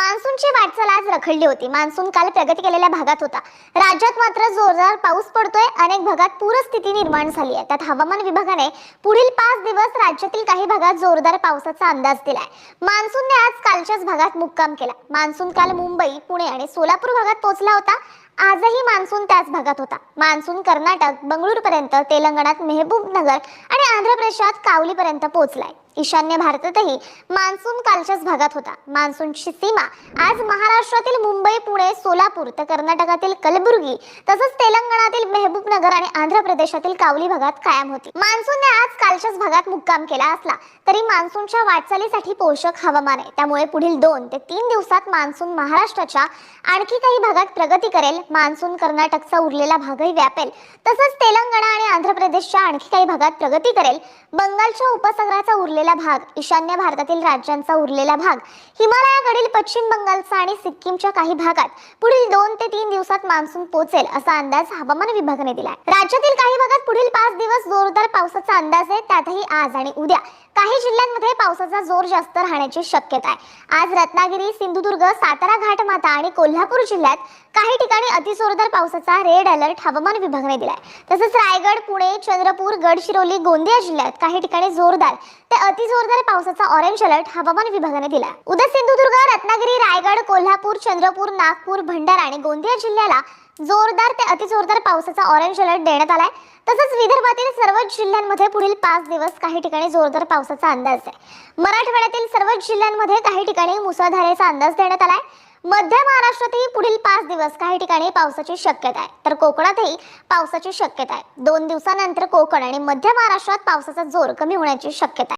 मान्सूनची वाटचाल आज रखडली होती. मान्सून काल प्रगती केलेल्या भागात होता. राज्यात मात्र जोरदार पाऊस पडतोय. अनेक भागात पूरस्थिती निर्माण झाली आहे. त्यात हवामान विभागाने पुढील पाच दिवस राज्यातील काही भागात जोरदार पावसाचा अंदाज दिलाय. मान्सूनने आज कालच्याच भागात मुक्काम केला. मान्सून काल मुंबई पुणे आणि सोलापूर भागात पोहोचला होता. आजही मान्सून त्याच भागात होता. मान्सून कर्नाटक बंगळूरपर्यंत तेलंगणात मेहबूबनगर आणि आंध्र प्रदेशात कावलीपर्यंत पोहोचलाय. ईशान्य भारतातही मान्सून कालच्याच भागात होता. मान्सूनची सीमा आज महाराष्ट्रातील मुंबई पुणे सोलापूर तर कर्नाटकातील कलबुर्गी तसंच तेलंगणातील मेहबूबनगर आणि आंध्र प्रदेशातील कावली भागात कायम होती. मान्सूनने आज कालच्याच भागात मुक्काम केला असला तरी मान्सूनच्या वाटचालीसाठी पोषक हवामान आहे. त्यामुळे पुढील दोन ते तीन दिवसात मान्सून महाराष्ट्राच्या आणखी काही भागात प्रगती करेल. मान्सून कर्नाटकचा उरलेला भागही व्यापेल. तसंच तेलंगणा आणि आंध्र प्रदेशच्या आणखी काही भागात प्रगती करेल. बंगालच्या उपसागराचा उरलेला भाग ईशान्य भारतातील राज्यांचा उरलेला भाग हिमालयाकडील पश्चिम बंगालचा आणि सिक्कीमच्या काही भागात पुढील दोन ते तीन दिवसात मान्सून पोहोचेल असा अंदाज हवामान विभागाने दिलाय. राज्यातील काही राज्यात पुढील पाच दिवस जोरदार पावसाचा अंदाज आहे त्यातही आज आणि उद्या. काही जिल्ह्यांमध्ये पावसाचा जोर जास्त राहण्याची शक्यता आहे. आज रत्नागिरी सिंधुदुर्ग सातारा घाटमाता आणि कोल्हापूर जिल्ह्यात काही ठिकाणी अतिजोरदार पावसाचा रेड अलर्ट हवामान विभागाने दिलाय. तसंच रायगड पुणे चंद्रपूर गडचिरोली गोंदिया जिल्ह्यात काही ठिकाणी जोरदार ते अतिजोरदार पावसाचा ऑरेंज अलर्ट हवामान विभागाने दिलाय. उद्या सिंधुदुर्ग रत्नागिरी रायगड कोल्हापूर चंद्रपूर नागपूर भंडारा आणि गोंदिया जिल्ह्याला जोरदार ते अतिजोरदार पावसाचा ऑरेंज अलर्ट देण्यात आलाय. तसंच विदर्भातील सर्वच जिल्ह्यांमध्ये पुढील पाच दिवस काही ठिकाणी जोरदार पावसाचा अंदाज आहे. मराठवाड्यातील सर्वच जिल्ह्यांमध्ये काही ठिकाणी मुसळधारेचा अंदाज देण्यात आलाय. मध्य महाराष्ट्रातही पुढील पाच दिवस काही ठिकाणी पावसाची शक्यता आहे. तर कोकणातही पावसाची शक्यता आहे. दोन दिवसानंतर कोकण आणि मध्य महाराष्ट्रात पावसाचा जोर कमी होण्याची शक्यता आहे.